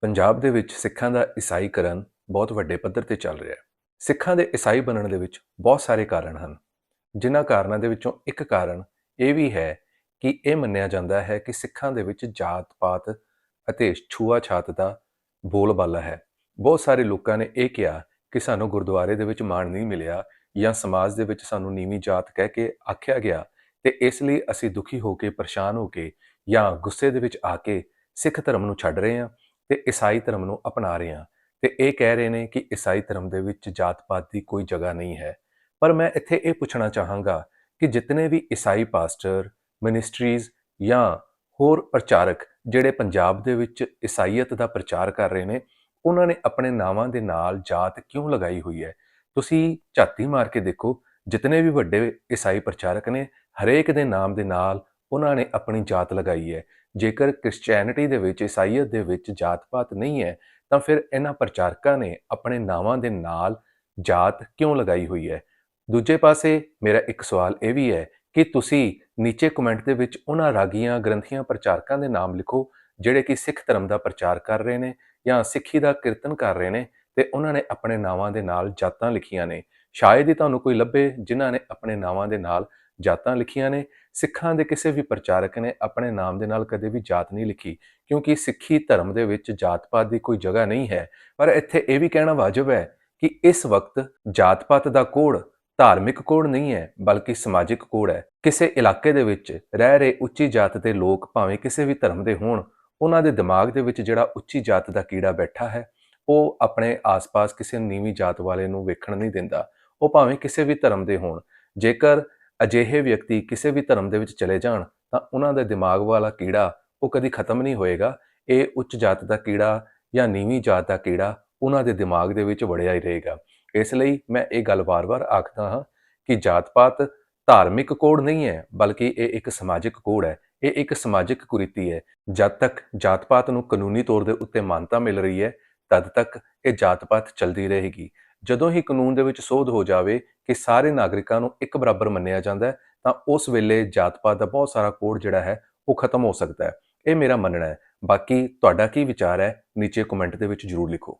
ਪੰਜਾਬ ਦੇ ਵਿੱਚ ਸਿੱਖਾਂ ਦਾ ਈਸਾਈਕਰਨ ਬਹੁਤ ਵੱਡੇ ਪੱਧਰ ਤੇ ਚੱਲ ਰਿਹਾ ਹੈ। ਸਿੱਖਾਂ ਦੇ ਈਸਾਈ ਬਣਨ ਦੇ ਵਿੱਚ ਬਹੁਤ ਸਾਰੇ ਕਾਰਨ ਹਨ। ਜਿਨ੍ਹਾਂ ਕਾਰਨਾਂ ਦੇ ਵਿੱਚੋਂ ਇੱਕ ਕਾਰਨ ਇਹ ਵੀ ਹੈ ਕਿ ਇਹ ਮੰਨਿਆ ਜਾਂਦਾ ਹੈ ਕਿ ਸਿੱਖਾਂ ਦੇ ਵਿੱਚ ਜਾਤ-ਪਾਤ ਅਤੇ ਛੂਆ-ਛਾਤ ਦਾ ਬੋਲਬਾਲਾ ਹੈ। ਬਹੁਤ ਸਾਰੇ ਲੋਕਾਂ ਨੇ ਇਹ ਕਿਹਾ ਕਿ ਸਾਨੂੰ ਗੁਰਦੁਆਰੇ ਦੇ ਵਿੱਚ ਮਾਣ ਨਹੀਂ ਮਿਲਿਆ ਜਾਂ ਸਮਾਜ ਦੇ ਵਿੱਚ ਸਾਨੂੰ ਨੀਵੀਂ ਜਾਤ ਕਹਿ ਕੇ ਆਖਿਆ ਗਿਆ ਤੇ ਇਸ ਲਈ ਅਸੀਂ ਦੁਖੀ ਹੋ ਕੇ, ਪਰੇਸ਼ਾਨ ਹੋ ਕੇ ਜਾਂ ਗੁੱਸੇ ਦੇ ਵਿੱਚ ਆ ਕੇ ਸਿੱਖ ਧਰਮ ਨੂੰ ਛੱਡ ਰਹੇ ਹਾਂ। ਤੇ ਈਸਾਈ ਧਰਮ ਨੂੰ ਅਪਣਾ ਰਹੇ ਹਾਂ। ਤੇ ਇਹ ਕਹਿ ਰਹੇ ਨੇ ਕਿ ਈਸਾਈ ਧਰਮ ਦੇ ਵਿੱਚ ਜਾਤ-ਪਾਤ ਦੀ ਕੋਈ ਜਗ੍ਹਾ ਨਹੀਂ ਹੈ। ਪਰ ਮੈਂ ਇੱਥੇ ਇਹ ਪੁੱਛਣਾ ਚਾਹਾਂਗਾ ਕਿ ਜਿਤਨੇ ਵੀ ਈਸਾਈ ਪਾਸਟਰ, ਮਿਨਿਸਟਰੀਜ਼ ਜਾਂ ਹੋਰ ਪ੍ਰਚਾਰਕ ਜਿਹੜੇ ਪੰਜਾਬ ਦੇ ਵਿੱਚ ਈਸਾਈਅਤ ਦਾ ਪ੍ਰਚਾਰ ਕਰ ਰਹੇ ਨੇ, ਉਹਨਾਂ ਨੇ ਆਪਣੇ ਨਾਵਾਂ ਦੇ ਨਾਲ ਜਾਤ ਕਿਉਂ ਲਗਾਈ ਹੋਈ ਹੈ? ਤੁਸੀਂ ਝਾਤੀ ਮਾਰ ਕੇ ਦੇਖੋ, ਜਿਤਨੇ ਵੀ ਵੱਡੇ ਈਸਾਈ ਪ੍ਰਚਾਰਕ ਨੇ, ਹਰੇਕ ਦੇ ਨਾਮ ਦੇ ਨਾਲ ਉਹਨਾਂ ਨੇ ਆਪਣੀ ਜਾਤ ਲਗਾਈ ਹੈ। ਜੇਕਰ ਕ੍ਰਿਸਚੀਅਨਿਟੀ ਦੇ ਵਿੱਚ, ਈਸਾਈਅਤ ਦੇ ਵਿੱਚ ਜਾਤ-ਪਾਤ ਨਹੀਂ ਹੈ, ਤਾਂ ਫਿਰ ਇਹਨਾਂ ਪ੍ਰਚਾਰਕਾਂ ਨੇ ਆਪਣੇ ਨਾਵਾਂ ਦੇ ਨਾਲ ਜਾਤ ਕਿਉਂ ਲਗਾਈ ਹੋਈ ਹੈ? ਦੂਜੇ ਪਾਸੇ ਮੇਰਾ ਇੱਕ ਸਵਾਲ ਇਹ ਵੀ ਹੈ ਕਿ ਤੁਸੀਂ ਨੀਚੇ ਕਮੈਂਟ ਦੇ ਵਿੱਚ ਉਹਨਾਂ ਰਾਗੀਆਂ, ਗ੍ਰੰਥੀਆਂ, ਪ੍ਰਚਾਰਕਾਂ ਦੇ ਨਾਮ ਲਿਖੋ ਜਿਹੜੇ ਕਿ ਸਿੱਖ ਧਰਮ ਦਾ ਪ੍ਰਚਾਰ ਕਰ ਰਹੇ ਨੇ ਜਾਂ ਸਿੱਖੀ ਦਾ ਕੀਰਤਨ ਕਰ ਰਹੇ ਨੇ ਤੇ ਉਹਨਾਂ ਨੇ ਆਪਣੇ ਨਾਵਾਂ ਦੇ ਨਾਲ ਜਾਤਾਂ ਲਿਖੀਆਂ ਨੇ। ਸ਼ਾਇਦ ਹੀ ਤੁਹਾਨੂੰ ਕੋਈ ਲੱਭੇ ਜਿਨ੍ਹਾਂ ਨੇ ਆਪਣੇ ਨਾਵਾਂ ਦੇ ਨਾਲ ਜਾਤਾਂ ਲਿਖੀਆਂ ਨੇ, ਸਿੱਖਾਂ ਦੇ ਕਿਸੇ ਵੀ ਪ੍ਰਚਾਰਕ ਨੇ ਆਪਣੇ ਨਾਮ ਦੇ ਨਾਲ ਕਦੇ ਵੀ ਜਾਤ ਨਹੀਂ ਲਿਖੀ, ਕਿਉਂਕਿ ਸਿੱਖੀ ਧਰਮ ਦੇ ਵਿੱਚ ਜਾਤ-ਪਾਤ ਦੀ ਕੋਈ ਜਗ੍ਹਾ ਨਹੀਂ ਹੈ। ਪਰ ਇੱਥੇ ਇਹ ਵੀ ਕਹਿਣਾ ਵਾਜਬ ਹੈ ਕਿ ਇਸ ਵਕਤ ਜਾਤ-ਪਾਤ ਦਾ ਕੋੜ ਧਾਰਮਿਕ ਕੋਡ ਨਹੀਂ ਹੈ, ਬਲਕਿ ਸਮਾਜਿਕ ਕੋਡ ਹੈ। ਕਿਸੇ ਇਲਾਕੇ ਦੇ ਵਿੱਚ ਰਹਿ ਰਹੇ ਉੱਚੀ ਜਾਤ ਦੇ ਲੋਕ ਭਾਵੇਂ ਕਿਸੇ ਵੀ ਧਰਮ ਦੇ ਹੋਣ, ਉਹਨਾਂ ਦੇ ਦਿਮਾਗ ਦੇ ਵਿੱਚ ਜਿਹੜਾ ਉੱਚੀ ਜਾਤ ਦਾ ਕੀੜਾ ਬੈਠਾ ਹੈ, ਉਹ ਆਪਣੇ ਆਸ-ਪਾਸ ਕਿਸੇ ਨੀਵੀਂ ਜਾਤ ਵਾਲੇ ਨੂੰ ਵੇਖਣ ਨਹੀਂ ਦਿੰਦਾ। ਉਹ ਭਾਵੇਂ ਕਿਸੇ ਵੀ ਧਰਮ ਦੇ ਹੋਣ। ਜੇਕਰ ਅਜਿਹੇ ਵਿਅਕਤੀ ਕਿਸੇ ਵੀ ਧਰਮ ਦੇ ਵਿੱਚ ਚਲੇ ਜਾਣ, ਤਾਂ ਉਹਨਾਂ ਦੇ ਦਿਮਾਗ ਵਾਲਾ ਕੀੜਾ ਉਹ ਕਦੀ ਖਤਮ ਨਹੀਂ ਹੋਏਗਾ। ਇਹ ਉੱਚ ਜਾਤ ਦਾ ਕੀੜਾ ਜਾਂ ਨੀਵੀਂ ਜਾਤ ਦਾ ਕੀੜਾ ਉਹਨਾਂ ਦੇ ਦਿਮਾਗ ਦੇ ਵਿੱਚ ਵੜਿਆ ਹੀ ਰਹੇਗਾ। ਇਸ ਲਈ ਮੈਂ ਇਹ ਗੱਲ ਵਾਰ-ਵਾਰ ਆਖਦਾ ਹਾਂ ਕਿ ਜਾਤ-ਪਾਤ ਧਾਰਮਿਕ ਕੋਡ ਨਹੀਂ ਹੈ, ਬਲਕਿ ਇਹ ਇੱਕ ਸਮਾਜਿਕ ਕੋਡ ਹੈ। ਇਹ ਇੱਕ ਸਮਾਜਿਕ ਕੁਰੀਤੀ ਹੈ। ਜਦ ਤੱਕ ਜਾਤ-ਪਾਤ ਨੂੰ ਕਾਨੂੰਨੀ ਤੌਰ ਦੇ ਉੱਤੇ ਮਾਨਤਾ ਮਿਲ ਰਹੀ ਹੈ, ਤਦ ਤੱਕ ਇਹ ਜਾਤ-ਪਾਤ ਚੱਲਦੀ ਰਹੇਗੀ। ਜਦੋਂ ਹੀ ਕਾਨੂੰਨ ਦੇ ਵਿੱਚ ਸੋਧ ਹੋ ਜਾਵੇ ਕਿ ਸਾਰੇ ਨਾਗਰਿਕਾਂ ਨੂੰ ਇੱਕ ਬਰਾਬਰ ਮੰਨਿਆ ਜਾਂਦਾ ਹੈ, ਤਾਂ ਉਸ ਵੇਲੇ ਜਾਤ-ਪਾਤ ਦਾ ਬਹੁਤ ਸਾਰਾ ਕੋਡ ਜਿਹੜਾ ਹੈ, ਉਹ ਖਤਮ ਹੋ ਸਕਦਾ ਹੈ। ਇਹ ਮੇਰਾ ਮੰਨਣਾ ਹੈ। ਬਾਕੀ ਤੁਹਾਡਾ ਕੀ ਵਿਚਾਰ ਹੈ, ਨੀਚੇ ਕਮੈਂਟ ਦੇ ਵਿੱਚ ਜਰੂਰ ਲਿਖੋ।